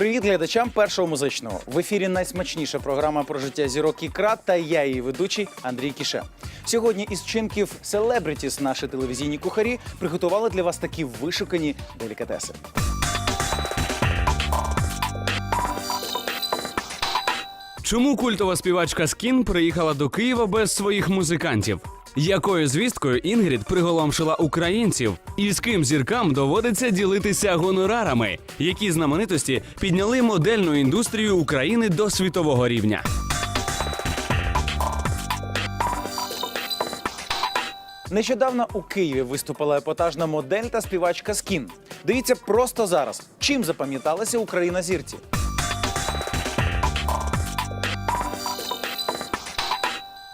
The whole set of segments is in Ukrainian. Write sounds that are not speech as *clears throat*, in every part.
Привіт глядачам першого музичного. В ефірі найсмачніша програма про життя зірок ікра та я її ведучий Андрій Кіше. Сьогодні із вчинків Celebrities наші телевізійні кухарі приготували для вас такі вишукані делікатеси. Чому культова співачка Скін приїхала до Києва без своїх музикантів? Якою звісткою Інгрід приголомшила українців? І з ким зіркам доводиться ділитися гонорарами, які знаменитості підняли модельну індустрію України до світового рівня? Нещодавно у Києві виступила епатажна модель та співачка Скін. Дивіться просто зараз, чим запам'яталася Україна зірці.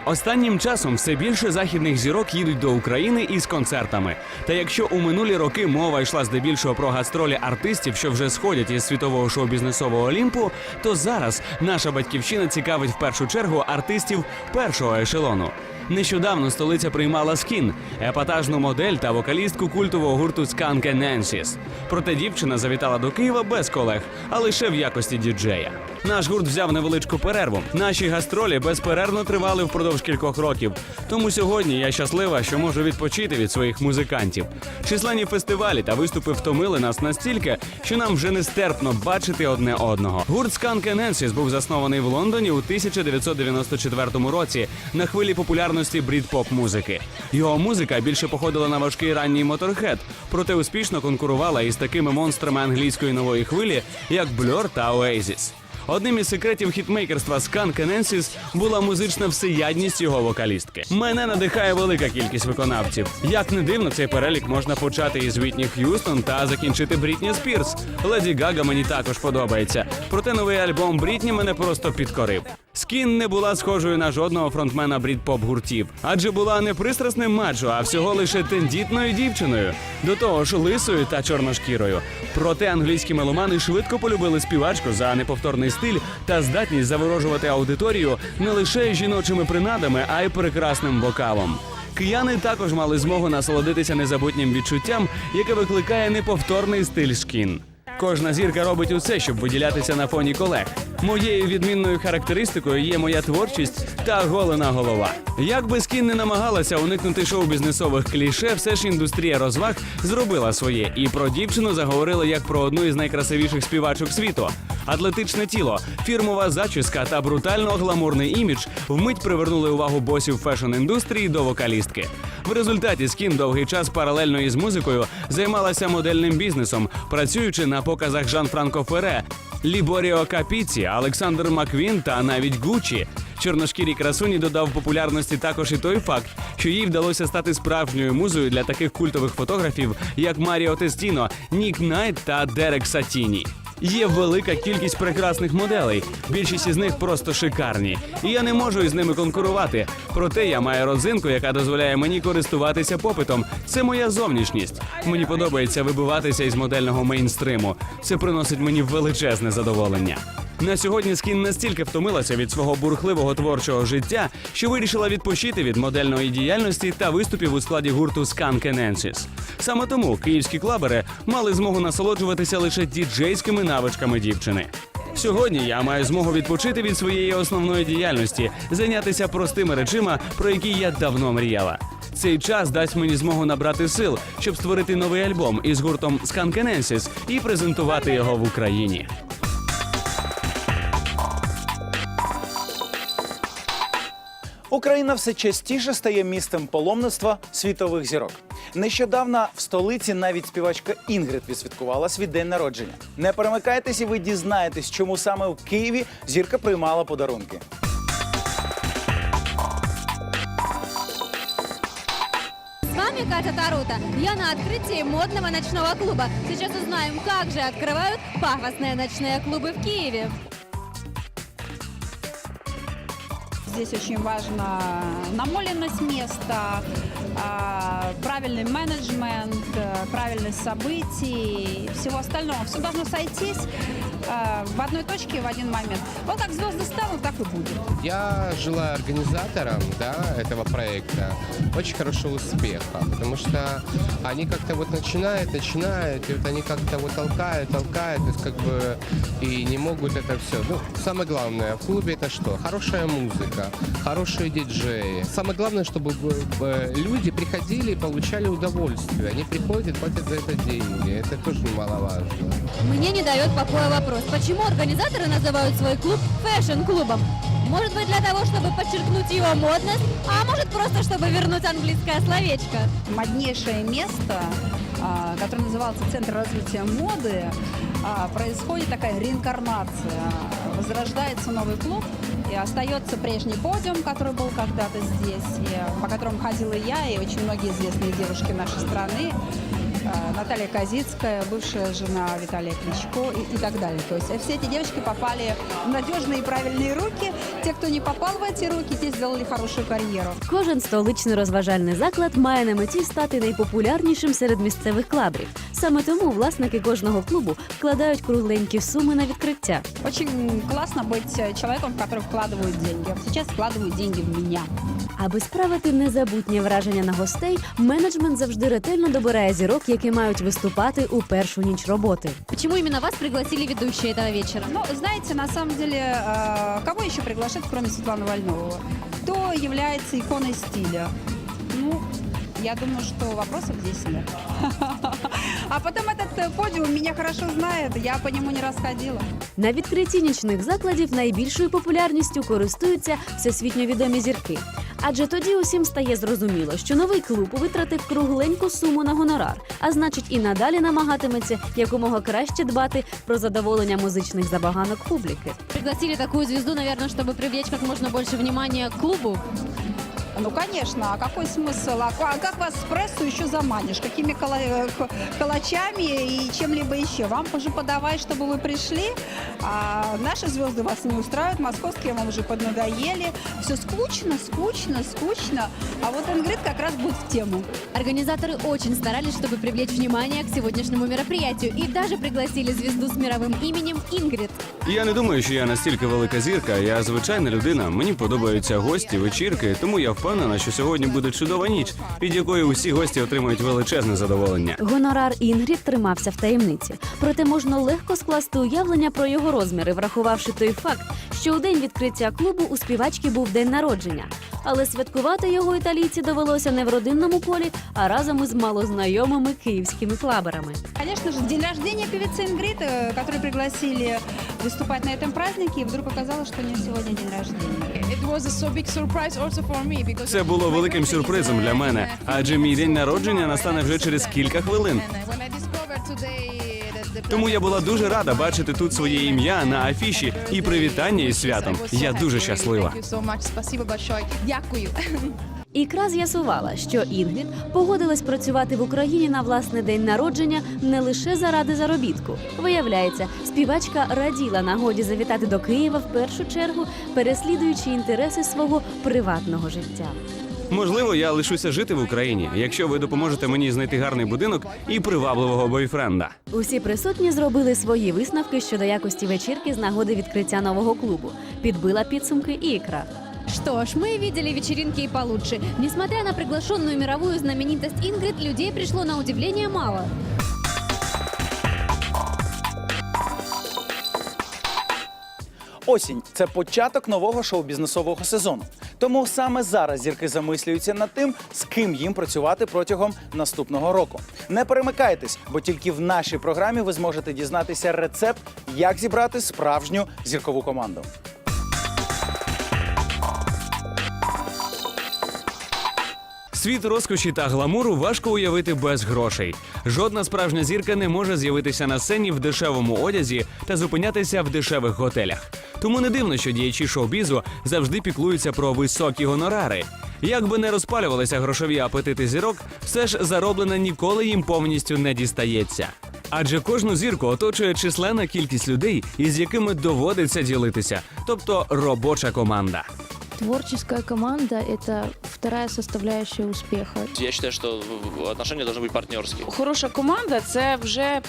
Останнім часом все більше західних зірок їдуть до України із концертами. Та якщо у минулі роки мова йшла здебільшого про гастролі артистів, що вже сходять із світового шоу-бізнесового Олімпу, то зараз наша батьківщина цікавить в першу чергу артистів першого ешелону. Нещодавно столиця приймала скін, епатажну модель та вокалістку культового гурту Сканке Ненсіс. Проте дівчина завітала до Києва без колег, а лише в якості діджея. Наш гурт взяв невеличку перерву. Наші гастролі безперервно тривали впродовж кількох років. Тому сьогодні я щаслива, що можу відпочити від своїх музикантів. Численні фестивалі та виступи втомили нас настільки, що нам вже нестерпно бачити одне одного. Гурт Сканке Ненсіс був заснований в Лондоні у 1994 році на хвилі популярності брід-поп музики. Його музика більше походила на важкий ранній моторхед, проте успішно конкурувала із такими монстрами англійської нової хвилі, як Blur та Oasis. Одним із секретів хітмейкерства Скан Кененсіс була музична всеядність його вокалістки. Мене надихає велика кількість виконавців. Як не дивно, цей перелік можна почати із Вітні Х'юстон та закінчити Брітні Спірс. Леді Гага мені також подобається. Проте новий альбом Брітні мене просто підкорив. Скін не була схожою на жодного фронтмена брід-поп гуртів, адже була не пристрасним маджо, а всього лише тендітною дівчиною. До того ж, лисою та чорношкірою. Проте англійські меломани швидко полюбили співачку за неповторний стиль та здатність заворожувати аудиторію не лише жіночими принадами, а й прекрасним вокалом. Кияни також мали змогу насолодитися незабутнім відчуттям, яке викликає неповторний стиль шкін. Кожна зірка робить усе, щоб виділятися на фоні колег. Моєю відмінною характеристикою є моя творчість та голена голова. Як би скін не намагалася уникнути шоу-бізнесових кліше, все ж індустрія розваг зробила своє і про дівчину заговорили як про одну із найкрасивіших співачок світу. Атлетичне тіло, фірмова зачіска та брутально гламурний імідж вмить привернули увагу босів фешн-індустрії до вокалістки. В результаті скін довгий час паралельно із музикою займалася модельним бізнесом, працюючи на показах Жан-Франко Фере, Ліборіо Капіці, Олександр Маквін та навіть Гуччі. Чорношкірій красуні додав популярності також і той факт, що їй вдалося стати справжньою музою для таких культових фотографів, як Маріо Тестіно, Нік Найт та Дерек Сатіні. Є велика кількість прекрасних моделей. Більшість із них просто шикарні. І я не можу із ними конкурувати. Проте я маю родзинку, яка дозволяє мені користуватися попитом. Це моя зовнішність. Мені подобається вибиватися із модельного мейнстриму. Це приносить мені величезне задоволення. На сьогодні скін настільки втомилася від свого бурхливого творчого життя, що вирішила відпочити від модельної діяльності та виступів у складі гурту Enensis. Саме тому київські клабери мали змогу насолоджуватися лише діджейськими навичками дівчини. Сьогодні я маю змогу відпочити від своєї основної діяльності, зайнятися простими речима, про які я давно мріяла. Цей час дасть мені змогу набрати сил, щоб створити новий альбом із гуртом Enensis і презентувати його в Україні. Україна все частіше стає місцем паломництва світових зірок. Нещодавно в столиці навіть співачка Інгрид відсвяткувала свій день народження. Не перемикайтесь, і ви дізнаєтесь, чому саме в Києві зірка приймала подарунки. С вами Катя Тарута. Я на открытии модного ночного клуба. Сейчас узнаем, как же открывают пафосные ночные клубы в Киеве. Здесь очень важна намоленность места, а, правильный менеджмент, э, правильность событий, всего остального. Все должно сойтись А, в одной точке в один момент. Вот как звезды станут, так и будет. Я желаю организаторам да, этого проекта очень хорошего успеха, потому что они как-то вот начинают, начинают, и вот они как-то вот толкают, толкают, то есть как бы и не могут это все. Ну, самое главное в клубе это что? Хорошая музыка, хорошие диджеи. Самое главное, чтобы э, люди приходили и получали удовольствие. Они приходят, платят за это деньги. Это тоже немаловажно. Мне не дает покоя вопрос, почему организаторы называют свой клуб фэшн-клубом? Может быть для того, чтобы подчеркнуть его модность, а может просто чтобы вернуть английское словечко? Моднейшее место, а, которое назывался Центр развития моды, а, происходит такая реинкарнация. Возрождается новый клуб, и остается прежний подиум, который был когда-то здесь, по которому ходила я и очень многие известные девушки нашей страны. А, Наталья Козицкая, бывшая жена Виталия Кличко и, и так далее. То есть все эти девочки попали в надежные и правильные руки. Те, кто не попал в эти руки, те сделали хорошую карьеру. Кожен столичний розважальний заклад має на меті стати найпопулярнішим серед місцевих клабрів. Саме тому власники кожного клубу вкладають кругленькі суми на відкриття. Очень классно быть э, человеком, в который вкладывают деньги. Вот сейчас вкладывают деньги в меня. Аби справити незабутнє враження на гостей, менеджмент завжди ретельно добирає зірок, які мають виступати у першу ніч роботи. Почему именно вас пригласили ведущие этого вечера? Ну, знаете, на самом деле, э, кого еще приглашать, кроме Светланы Вольнового? Кто является иконой стиля? Ну, я думаю, что вопросов здесь нет. *laughs* А потом этот э, подиум меня хорошо знает, я по нему не раз ходила. На відкритті нічних закладів найбільшою популярністю користуються всесвітньо відомі зірки. Адже тоді усім стає зрозуміло, що новий клуб витратив кругленьку суму на гонорар, а значить і надалі намагатиметься якомога краще дбати про задоволення музичних забаганок публіки. Пригласили такую звезду, наверное, чтобы привлечь как можно больше внимания к клубу. Ну, конечно, а какой смысл? А ка- а как вас в прессу еще заманишь? Какими кола- э, х- калачами и чем-либо еще? Вам уже подавай, чтобы вы пришли, а наши звезды вас не устраивают, московские вам уже поднадоели. Все скучно, скучно, скучно. А вот Ингрид как раз будет в тему. Организаторы очень старались, чтобы привлечь внимание к сегодняшнему мероприятию и даже пригласили звезду с мировым именем Ингрид. Я не думаю, що я настільки велика зірка. Я звичайна людина. Мені подобаються гості, вечірки, тому я впевнена, що сьогодні буде чудова ніч, від якої усі гості отримують величезне задоволення. Гонорар Інгрід тримався в таємниці, проте можна легко скласти уявлення про його розміри, врахувавши той факт, що у день відкриття клубу у співачки був день народження. Але святкувати його італійці довелося не в родинному колі, а разом із малознайомими київськими клаберами. Конечно же, день рождения певицы Ингрид, э, которую пригласили выступать на этом празднике, и вдруг оказалось, что у нее сегодня день рождения. It was a so big surprise also for me because Це було великим сюрпризом для мене, адже мій день народження настане вже через кілька хвилин. Тому я була дуже рада бачити тут своє ім'я на афіші і привітання із святом. Я дуже щаслива. Дякую. Ікра з'ясувала, що Інгрід погодилась працювати в Україні на власний день народження не лише заради заробітку. Виявляється, співачка раділа нагоді завітати до Києва в першу чергу, переслідуючи інтереси свого приватного життя. Можливо, я лишуся жити в Україні, якщо ви допоможете мені знайти гарний будинок і привабливого бойфренда. Усі присутні зробили свої висновки щодо якості вечірки з нагоди відкриття нового клубу. Підбила підсумки і ікра. Что ж, мы видели вечеринки и получше. Несмотря на приглашенную мировую знаменитость Ингрид, людей пришло на удивление мало. Осінь це початок нового шоу-бізнесового сезону. Тому саме зараз зірки замислюються над тим, з ким їм працювати протягом наступного року. Не перемикайтесь, бо тільки в нашій програмі ви зможете дізнатися рецепт, як зібрати справжню зіркову команду. Світ розкоші та гламуру важко уявити без грошей. Жодна справжня зірка не може з'явитися на сцені в дешевому одязі та зупинятися в дешевих готелях. Тому не дивно, що діячі шоу-бізу завжди піклуються про високі гонорари. Як би не розпалювалися грошові апетити зірок, все ж зароблене ніколи їм повністю не дістається. Адже кожну зірку оточує численна кількість людей, із якими доводиться ділитися, тобто робоча команда. Творческая команда – это вторая составляющая успеха. Я считаю, что в- в- отношения должны быть партнерские. Хороша команда це вже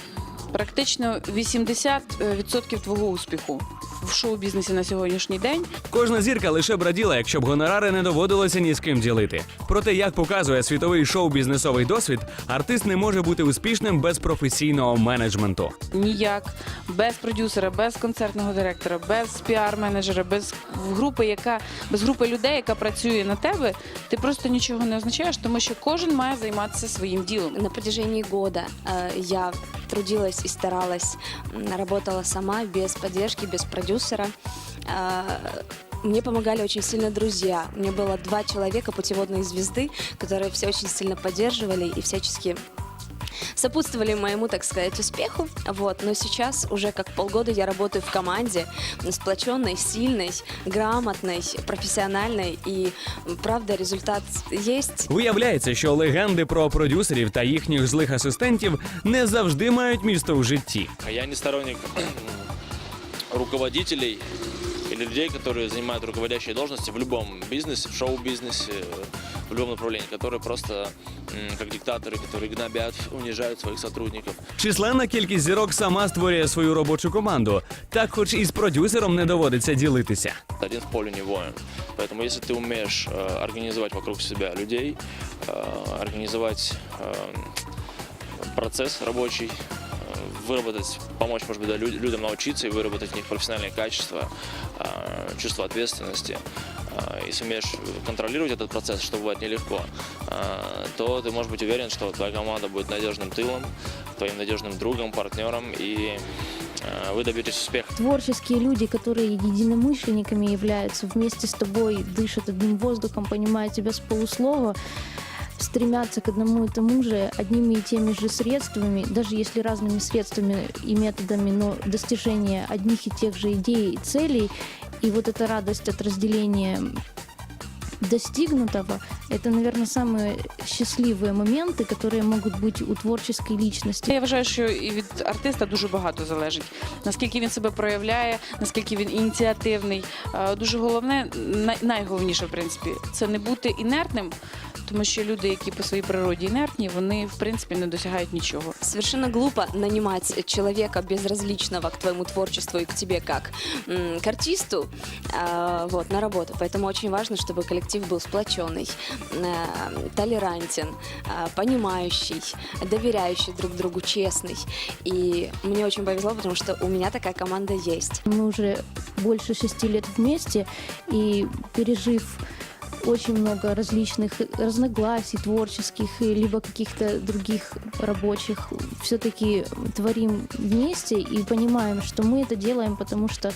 практично 80% твого успіху в шоу-бізнесі на сьогоднішній день. Кожна зірка лише б раділа, якщо б гонорари не доводилося ні з ким ділити. Проте, як показує світовий шоу-бізнесовий досвід, артист не може бути успішним без професійного менеджменту. Ніяк без продюсера, без концертного директора, без піар-менеджера, без групи, яка без групи людей, яка працює на тебе, ти просто нічого не означаєш, тому що кожен має займатися своїм ділом. На протяжении года э, я трудилась и старалась, м, работала сама, без поддержки, без продюсера. Э, Мне помогали очень сильно друзья. У меня было два человека, путеводные звезды, которые все очень сильно поддерживали и всячески сопутствовали моему, так сказать, успеху. Вот. Но сейчас уже как полгода я работаю в команде, сплоченной, сильной, грамотной, профессиональной. И, м, правда, результат есть. Виявляється, що легенди про продюсерів та їхніх злих асистентів не завжди мають місто в житті. Я не сторонник *clears throat* руководителей или людей, которые занимают руководящие должности в любом бизнесе, в шоу-бизнесе, в любом направлении, которые просто м, как диктаторы, которые гнобят, унижают своих сотрудников. Численна кількість зірок сама створює свою робочу команду. Так, хоч і з продюсером не доводиться ділитися. Один в поле не воин. Поэтому если ты умеешь э, организовать вокруг себя людей, э, организовать э, процесс рабочий, э, выработать, помочь, может быть, да, лю- людям научиться и выработать в них профессиональные качества, э, чувство ответственности, э, если умеешь контролировать этот процесс, что бывает нелегко, э, то ты можешь быть уверен, что твоя команда будет надежным тылом, твоим надежным другом, партнером, и вы добьетесь успеха. Творческие люди, которые единомышленниками являются, вместе с тобой дышат одним воздухом, понимают тебя с полуслова, стремятся к одному и тому же, одними и теми же средствами, даже если разными средствами и методами, но достижение одних и тех же идей и целей, и вот эта радость от разделения достигнутого, это, наверное, самые счастливые моменты, которые могут быть у творческой личности. Я вважаю, що і від артиста дуже багато залежить. Наскільки він себе проявляє, наскільки він ініціативний. Е, Дуже головне, най- найголовніше, в принципі, це не бути інертним, тому що люди, які по своїй природі інертні, вони в принципі не досягають нічого. Совершенно глупо нанимать человека безразличного к твоему творчеству и к тебе как м, к артисту а, вот, на работу. Поэтому очень важно, чтобы коллектив был сплоченный, э, толерантен, а, понимающий, доверяющий друг другу, честный. И мне очень повезло, потому что у меня такая команда есть. Мы уже больше шести лет вместе, и пережив очень много различных разногласий творческих, и либо каких-то других рабочих, все-таки творим вместе и понимаем, что мы это делаем, потому что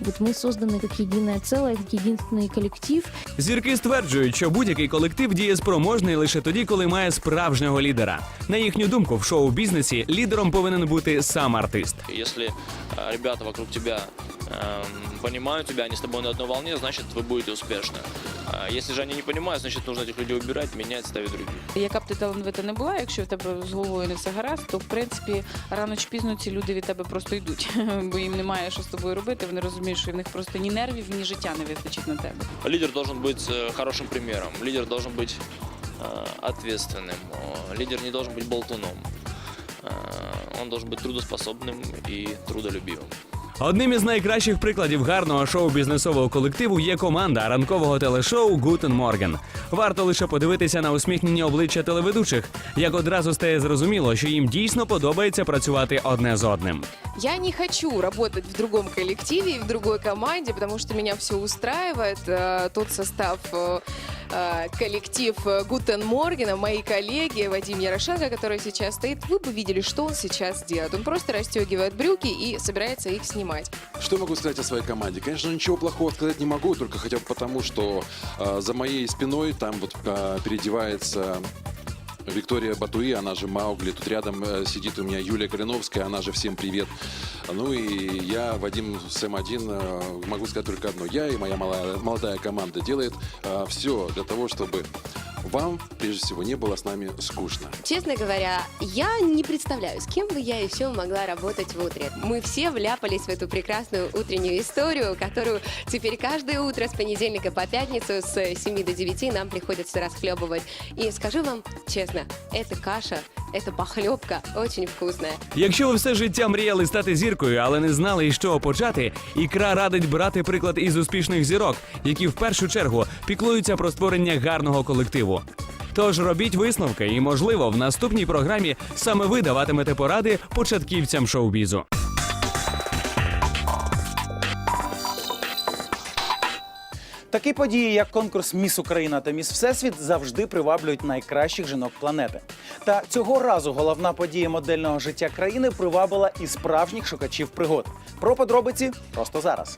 вот мы созданы как единое целое, как единственный коллектив, Зірки стверджують, що будь-який колектив дієспроможний лише тоді, коли має справжнього лідера. На їхню думку, в шоу-бізнесі лідером повинен бути сам артист. Если э, ребята вокруг тебя эм, понимают тебя, они с тобой на одной волне, значит, вы будете успешны. А Если же они не понимают, значит, нужно этих людей убирать, менять, ставить других. Яка б ти талановита не була, якщо в тебе з головою не все гаразд, то в принципі рано чи пізно ці люди від тебе просто йдуть, *laughs* бо їм немає що з тобою робити. Вони розуміють, що в них просто ні нервів, ні життя не вистачить на тебе. Лидер должен быть э, хорошим примером, лидер должен быть э, ответственным, О, лидер не должен быть болтуном. Э, Он должен быть трудоспособным и трудолюбивым. Одним із найкращих прикладів гарного шоу-бізнесового колективу є команда ранкового телешоу Гутен Морген. Варто лише подивитися на усміхнені обличчя телеведучих, як одразу стає зрозуміло, що їм дійсно подобається працювати одне з одним. Я не хочу работать в другом коллективе и в другой команде, потому что меня все устраивает. Э, Тот состав, э, э, коллектив э, Гутен Моргена, мои коллеги, Вадим Ярошенко, который сейчас стоит, вы бы видели, что он сейчас делает. Он просто расстегивает брюки и собирается их снимать. Что я могу сказать о своей команде? Конечно, ничего плохого сказать не могу, только хотя бы потому, что э, за моей спиной там вот э, переодевается Виктория Батуи, она же Маугли. Тут рядом э, сидит у меня Юлия Калиновская, она же «Всем привет». Ну и я, Вадим Сэм-1, э, могу сказать только одно. Я и моя молодая, молодая команда делает все для того, чтобы вам, прежде всего, не было с нами скучно. Честно говоря, я не представляю, с кем бы я еще могла работать в утре. Мы все вляпались в эту прекрасную утреннюю историю, которую теперь каждое утро с понедельника по пятницу с 7 до 9 нам приходится расхлебывать. И скажу вам честно, эта каша эта похлебка очень вкусная. Якщо ви все життя мріяли стати зіркою, але не знали, із чого почати, ікра радить брати приклад із успішних зірок, які в першу чергу піклуються про створення гарного колективу. Тож робіть висновки, і можливо, в наступній програмі саме ви даватимете поради початківцям шоу-бізу. Такі події, як конкурс Міс Україна та Міс Всесвіт, завжди приваблюють найкращих жінок планети. Та цього разу головна подія модельного життя країни привабила і справжніх шукачів пригод. Про подробиці просто зараз.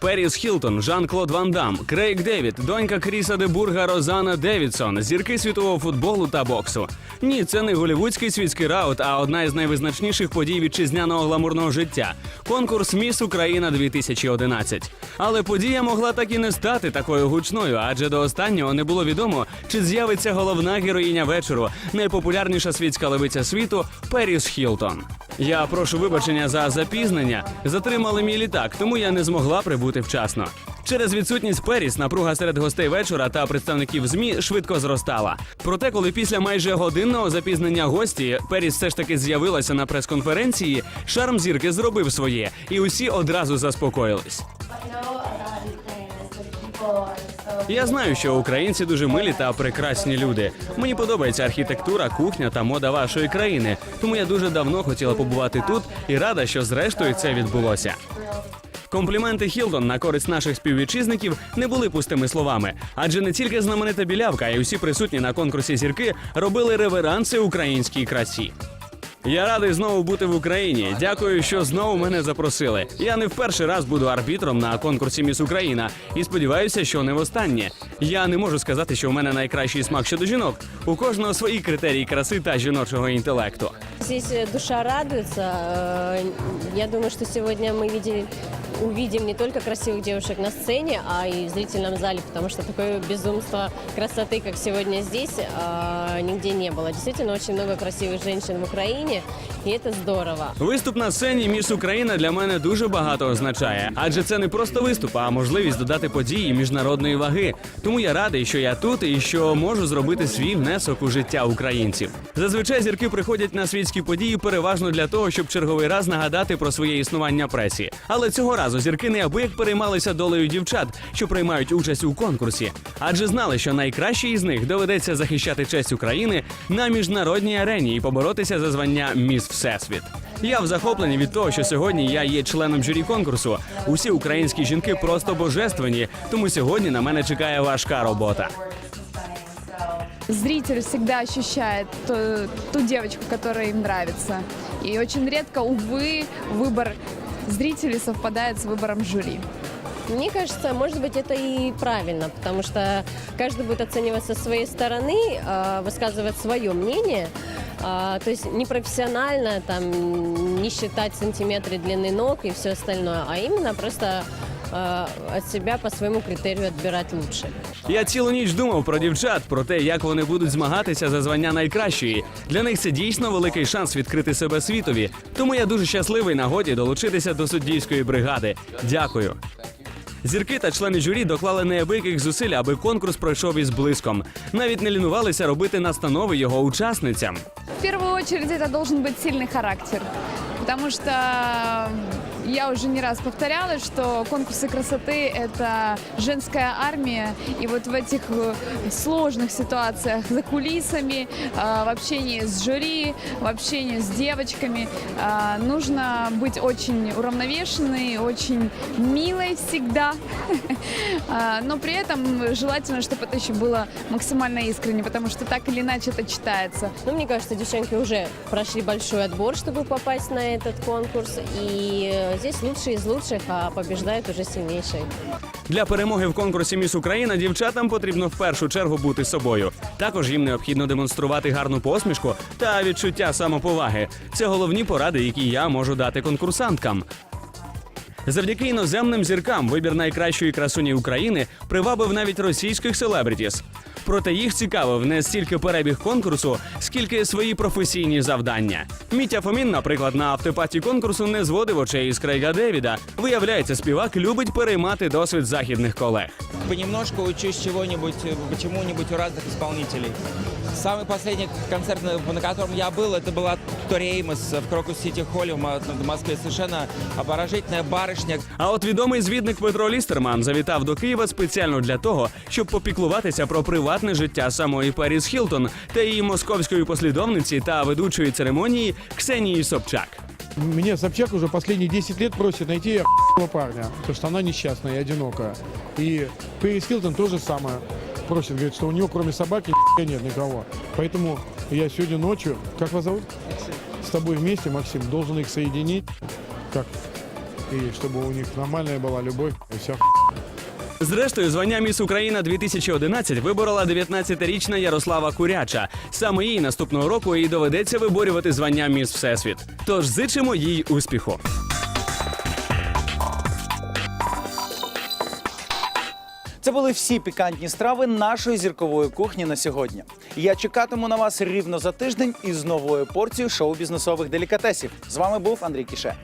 Періс Хілтон, Жан-Клод Ван Дам, Крейг Девід, донька Кріса Дебурга Розана Девідсон, зірки світового футболу та боксу. Ні, це не голівудський світський раут, а одна із найвизначніших подій вітчизняного гламурного життя конкурс Міс Україна 2011. Але подія могла так і не стати такою гучною, адже до останнього не було відомо, чи з'явиться головна героїня вечору, найпопулярніша світська левиця світу Періс Хілтон. Я прошу вибачення за запізнення. Затримали мій літак, тому я не змогла прибути вчасно. Через відсутність Періс напруга серед гостей вечора та представників змі швидко зростала. Проте, коли після майже годинного запізнення гості Періс все ж таки з'явилася на прес-конференції, шарм зірки зробив своє, і усі одразу заспокоїлись. Я знаю, що українці дуже милі та прекрасні люди. Мені подобається архітектура, кухня та мода вашої країни. Тому я дуже давно хотіла побувати тут і рада, що зрештою це відбулося. Компліменти Хілтон на користь наших співвітчизників не були пустими словами, адже не тільки знаменита білявка, а й усі присутні на конкурсі зірки робили реверанси українській красі. Я радий знову бути в Україні. Дякую, що знову мене запросили. Я не в перший раз буду арбітром на конкурсі Міс Україна і сподіваюся, що не востаннє. Я не можу сказати, що в мене найкращий смак щодо жінок. У кожного свої критерії краси та жіночого інтелекту. Здесь э, душа радуется. Э, Я думаю, что сегодня мы видели, увидим не только красивых девушек на сцене, а и в зрительном зале, потому что такое безумство красоты, как сегодня здесь, э, нигде не было. Действительно, очень много красивых женщин в Украине, и это здорово. Виступ на сцені Міс Україна для мене дуже багато означає, адже це не просто виступ, а можливість додати події міжнародної ваги. Тому я радий, що я тут і що можу зробити свій внесок у життя українців. Зазвичай зірки приходять на світські події переважно для того, щоб черговий раз нагадати про своє існування пресі. Але цього разу зірки неабияк переймалися долею дівчат, що приймають участь у конкурсі, адже знали, що найкращі із них доведеться захищати честь України на міжнародній арені і поборотися за звання Міс Всесвіт. Я в захопленні від того, що сьогодні я є членом журі конкурсу. Усі українські жінки просто божественні, тому сьогодні на мене чекає важка робота. Зритель всегда ощущает ту, ту девочку, которая им нравится. И очень редко, увы, выбор зрителей совпадает с выбором жюри. Мне кажется, может быть, это и правильно, потому что каждый будет оценивать со своей стороны, э, высказывать свое мнение, а, то есть не профессионально, там, не считать сантиметры длины ног и все остальное, а именно просто э, от себя по своему критерию отбирать лучше. Я цілу ніч думав про дівчат, про те, як вони будуть змагатися за звання найкращої. Для них це дійсно великий шанс відкрити себе світові. Тому я дуже щасливий нагоді долучитися до суддівської бригади. Дякую. Зірки та члени журі доклали неабияких зусиль, аби конкурс пройшов із блиском. Навіть не лінувалися робити настанови його учасницям. В первую очередь это должен быть сильный характер, потому что я уже не раз повторяла, что конкурсы красоты – это женская армия, и вот в этих э, сложных ситуациях за кулисами, э, в общении с жюри, в общении с девочками э, нужно быть очень уравновешенной, очень милой всегда, *laughs* но при этом желательно, чтобы это еще было максимально искренне, потому что так или иначе это читается. Ну, мне кажется, девчонки уже прошли большой отбор, чтобы попасть на этот конкурс, и здесь лучшие из лучших, а побеждают уже сильнейшие. Для перемоги в конкурсі Міс Україна дівчатам потрібно в першу чергу бути собою. Також їм необхідно демонструвати гарну посмішку та відчуття самоповаги. Це головні поради, які я можу дати конкурсанткам. Завдяки іноземним зіркам вибір найкращої красуні України привабив навіть російських селебрітіс. Проте їх цікавив не стільки перебіг конкурсу, скільки свої професійні завдання. Мітя Фомін, наприклад, на автопаті конкурсу не зводив очей із Крейга Девіда. Виявляється, співак любить переймати досвід західних колег. понемножку учусь чого-нибудь, почему-нибудь у різних исполнителей. Самый последний концерт, на на котором я был, это была Тореймос в Крокус-Сити Холле в Мо- в Москве. Совершенно обворожительная барышня. А от відомий звідник Петро Лістерман завітав до Києва спеціально для того, щоб попіклуватися про приватне життя самої Періс Хілтон та її московської послідовниці та ведучої церемонії Ксенії Собчак. Меня Собчак уже последние 10 лет просит найти охуенного парня, потому что она несчастная и одинокая. И Пэрис Хилтон то же самое просит, говорит, что у него кроме собаки нихуя нет никого. Поэтому я сегодня ночью, как вас зовут? С тобой вместе, Максим, должен их соединить. Как? И чтобы у них нормальная была любовь и вся Зрештою, звання Міс Україна 2011 виборола 19-річна Ярослава Куряча. Саме їй наступного року і доведеться виборювати звання Міс Всесвіт. Тож зичимо їй успіху. Це були всі пікантні страви нашої зіркової кухні на сьогодні. Я чекатиму на вас рівно за тиждень із новою порцією шоу бізнесових делікатесів. З вами був Андрій Кіше.